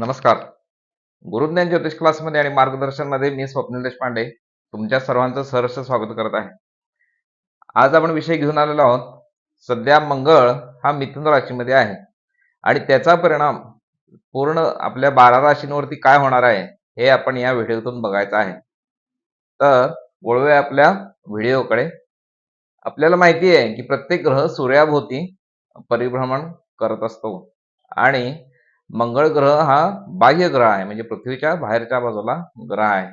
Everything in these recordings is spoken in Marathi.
नमस्कार. गुरुज्ञान ज्योतिष क्लासमध्ये आणि मार्गदर्शनमध्ये मी स्वप्नील देशपांडे तुमच्या सर्वांचं सहर्ष स्वागत करत आहे. आज आपण विषय घेऊन आलेलो आहोत सध्या मंगळ हा मिथुन राशीमध्ये आहे आणि त्याचा परिणाम पूर्ण आपल्या बारा राशींवरती काय होणार आहे हे आपण या व्हिडिओतून बघायचं आहे. तर वळूया आपल्या व्हिडिओकडे. आपल्याला माहिती आहे की प्रत्येक ग्रह सूर्याभोवती परिभ्रमण करत असतो आणि मंगळ ग्रह हा बाह्य ग्रह आहे म्हणजे पृथ्वीच्या बाहेरच्या बाजूला ग्रह आहे.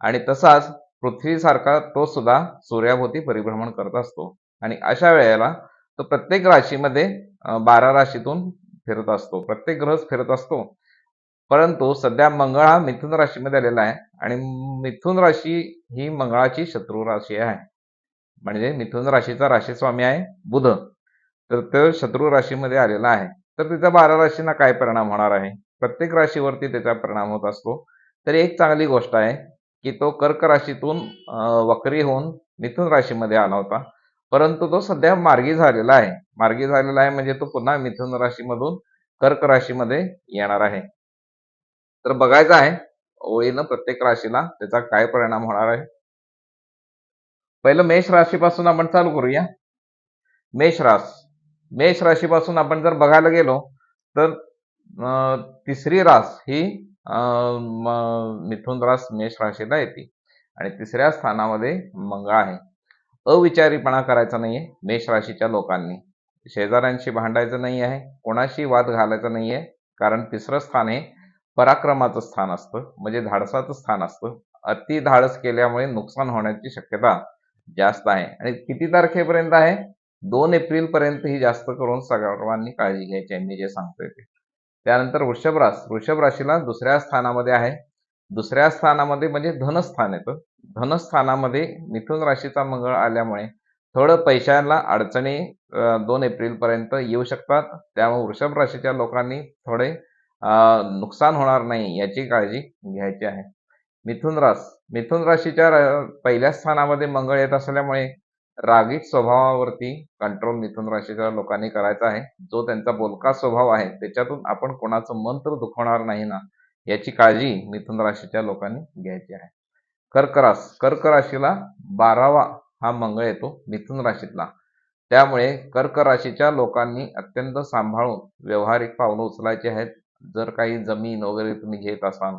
आणि तसाच पृथ्वीसारखा तो सुद्धा सूर्याभोवती परिभ्रमण करत असतो. आणि अशा वेळेला तो प्रत्येक राशीमध्ये बारा राशीतून फिरत असतो. प्रत्येक ग्रहच फिरत असतो. परंतु सध्या मंगळ हा मिथुन राशीमध्ये आलेला आहे आणि मिथुन राशी ही मंगळाची शत्रू राशी आहे. म्हणजे मिथुन राशीचा राशीस्वामी आहे बुध. तर तो शत्रू राशीमध्ये आलेला आहे. तर तिचा बारा राशींना काय परिणाम होणार आहे? प्रत्येक राशीवरती त्याचा परिणाम होत असतो. तर एक चांगली गोष्ट आहे की तो कर्क राशीतून वक्री होऊन मिथुन राशीमध्ये आला होता. परंतु तो सध्या मार्गी झालेला आहे. मार्गी झालेला आहे म्हणजे तो पुन्हा मिथुन राशीमधून कर्क राशीमध्ये येणार आहे. तर बघायचं आहे ओळीनं प्रत्येक राशीला त्याचा काय परिणाम होणार आहे? पहिलं मेष राशीपासून आपण चालू करूया. मेष रास. मेष राशीपासून आपण जर बघायला गेलो तर तिसरी रास ही अं, मिथुन रास मेष राशीला येते. आणि तिसऱ्या स्थानामध्ये मंगळ आहे. अविचारीपणा करायचा नाहीये मेष राशीच्या लोकांनी. शेजाऱ्यांशी भांडायचं नाही आहे कोणाशी वाद घालायचा नाहीये कारण तिसरं स्थान हे पराक्रमाचं स्थान असतं म्हणजे धाडसाचं स्थान असतं. अति धाडस केल्यामुळे नुकसान होण्याची शक्यता जास्त आहे. आणि किती तारखेपर्यंत आहे? दोन एप्रिल पर्यंत ही जास्त करून सर्वांनी काळजी घ्यायची आहे मी जे सांगतोय ते. त्यानंतर वृषभ रास वृषभ राशीला दुसऱ्या स्थानामध्ये आहे. दुसऱ्या स्थानामध्ये म्हणजे धनस्थान येतं धनस्थानामध्ये मिथुन राशीचा मंगळ आल्यामुळे थोडं पैशाला अडचणी दोन एप्रिल पर्यंत येऊ शकतात. त्यामुळे वृषभ राशीच्या लोकांनी थोडे नुकसान होणार नाही याची काळजी घ्यायची आहे. मिथुन रास मिथुन राशीच्या पहिल्या स्थानामध्ये मंगळ येत असल्यामुळे रागीट स्वभावावरती कंट्रोल मिथुन राशीच्या लोकांनी करायचा आहे. जो त्यांचा बोलका स्वभाव आहे त्याच्यातून आपण कोणाचं मन तर दुखवणार नाही ना याची काळजी मिथुन राशीच्या लोकांनी घ्यायची आहे. कर्क रास कर्क राशीला बारावा हा मंगळ येतो मिथुन राशीतला. त्यामुळे कर्क राशीच्या लोकांनी अत्यंत सांभाळून व्यावहारिक पावलं उचलायची आहेत. जर काही जमीन वगैरे तुम्ही घेत असाल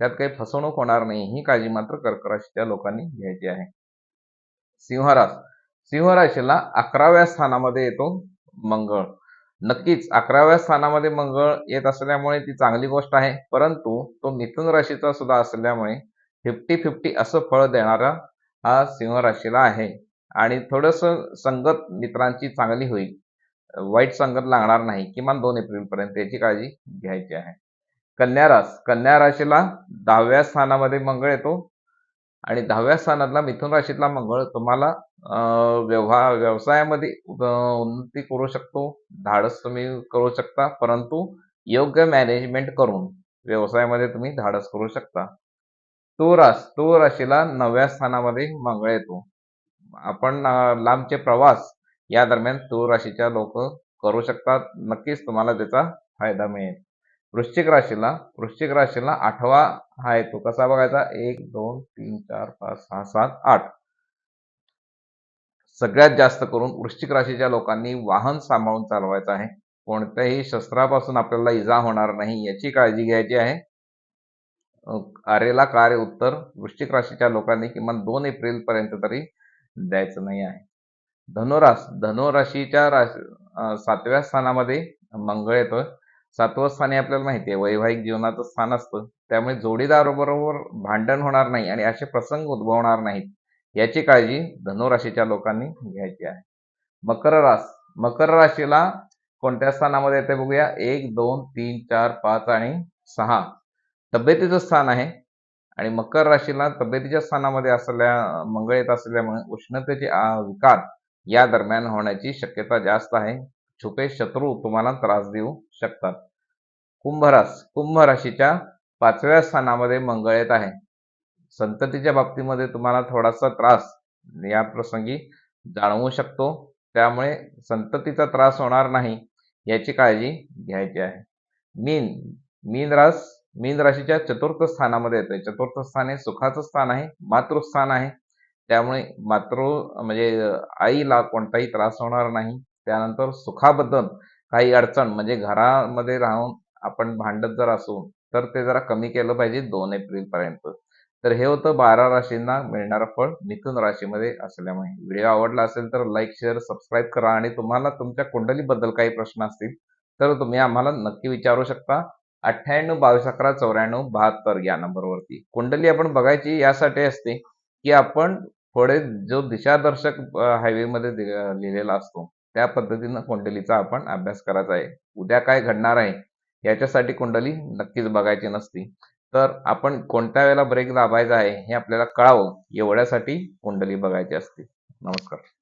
त्यात काही फसवणूक होणार नाही ही काळजी मात्र कर्क राशीच्या लोकांनी घ्यायची आहे. सिंहरास सिंह राशीला अकराव्या स्थानामध्ये येतो मंगळ. नक्कीच अकराव्या स्थानामध्ये मंगळ येत असल्यामुळे ती चांगली गोष्ट आहे परंतु तो मिथुन राशीचा सुद्धा असल्यामुळे फिफ्टी फिफ्टी असं फळ देणारा हा सिंह राशीला आहे आणि थोडस संगत मित्रांची चांगली होईल. वाईट संगत लागणार नाही किमान दोन एप्रिल पर्यंत याची काळजी घ्यायची आहे. कन्या रास कन्या राशीला दहाव्या स्थानामध्ये मंगळ येतो आणि दहाव्या स्थानातला मिथुन राशीतला मंगळ तुम्हाला व्यवहार व्यवसायामध्ये उन्नती करू शकतो. धाडस तुम्ही करू शकता. परंतु योग्य मॅनेजमेंट करून व्यवसायामध्ये तुम्ही धाडस करू शकता. तो रास तो राशीला नवव्या स्थानामध्ये मंगळ येतो. आपण लांबचे प्रवास या दरम्यान तो राशीच्या लोक करू शकतात. नक्कीच तुम्हाला त्याचा फायदा मिळेल. वृश्चिक राशीला वृश्चिक राशीला आठवा हा येतो. कसा बघायचा? एक दोन तीन चार पाच सहा सात आठ. सगळ्यात जास्त करून वृश्चिक राशीच्या लोकांनी वाहन सांभाळून चालवायचं आहे. कोणत्याही शस्त्रापासून आपल्याला इजा होणार नाही याची काळजी घ्यायची आहे. आरेला कार्य उत्तर वृश्चिक राशीच्या लोकांनी किमान दोन एप्रिल पर्यंत तरी द्यायचं नाही आहे. धनुरास धनुराशीच्या राशी सातव्या स्थानामध्ये मंगळ येतोय. सातवं स्थान हे आपल्याला माहिती आहे. वैवाहिक जीवनाचं स्थान असतं. त्यामुळे जोडीदाराबरोबर भांडण होणार नाही आणि असे प्रसंग उद्भवणार नाहीत. याची काळजी धनुराशीच्या लोकांनी घ्यायची आहे. मकर रास मकर राशीला कोणत्या स्थानामध्ये येते बघूया? एक दोन तीन चार पाच आणि सहा. तब्येतीचं स्थान आहे आणि मकर राशीला तब्येतीच्या स्थानामध्ये असल्या मंगळ येत असल्यामुळे उष्णतेचे विकार या दरम्यान होण्याची शक्यता जास्त आहे. छुपे शत्रू तुम्हाला त्रास देऊ शकतात. कुंभरास कुंभ राशीच्या पाचव्या स्थानामध्ये मंगळ येत आहे. संततीच्या बाबतीमध्ये तुम्हाला थोडासा त्रास या प्रसंगी जाणवू शकतो. त्यामुळे संततीचा त्रास होणार नाही याची काळजी घ्यायची आहे. मीन मीन रास मीन राशीच्या चतुर्थ स्थानामध्ये येते चतुर्थ स्थान हे सुखाचं स्थान आहे मातृस्थान आहे. त्यामुळे मातृ म्हणजे आईला कोणताही त्रास होणार नाही. त्यानंतर सुखाबद्दल काही अडचण म्हणजे घरामध्ये राहून आपण भांडत जर असू तर ते जरा कमी केलं पाहिजे दोन एप्रिल पर्यंत. तर हे होतं बारा राशींना मिळणारं फळ मिथुन राशीमध्ये असल्यामुळे. व्हिडिओ आवडला असेल तर लाईक शेअर सबस्क्राईब करा आणि तुम्हाला तुमच्या कुंडलीबद्दल काही प्रश्न असतील तर तुम्ही आम्हाला नक्की विचारू शकता. अठ्ठ्याण्णव बावीस अकरा चौऱ्याण्णव बहात्तर या नंबरवरती. कुंडली आपण बघायची यासाठी असते की आपण पुढे जो दिशादर्शक हायवेमध्ये लिहिलेला असतो त्या पद्धतीनं कुंडलीचा आपण अभ्यास करायचा आहे. उद्या काय घडणार आहे याच्यासाठी कुंडली नक्कीच बघायची नसती. तर आपण कोणत्या वेळेला ब्रेक दाबायचा आहे हे आपल्याला कळावं एवढ्यासाठी कुंडली बघायची असते. नमस्कार.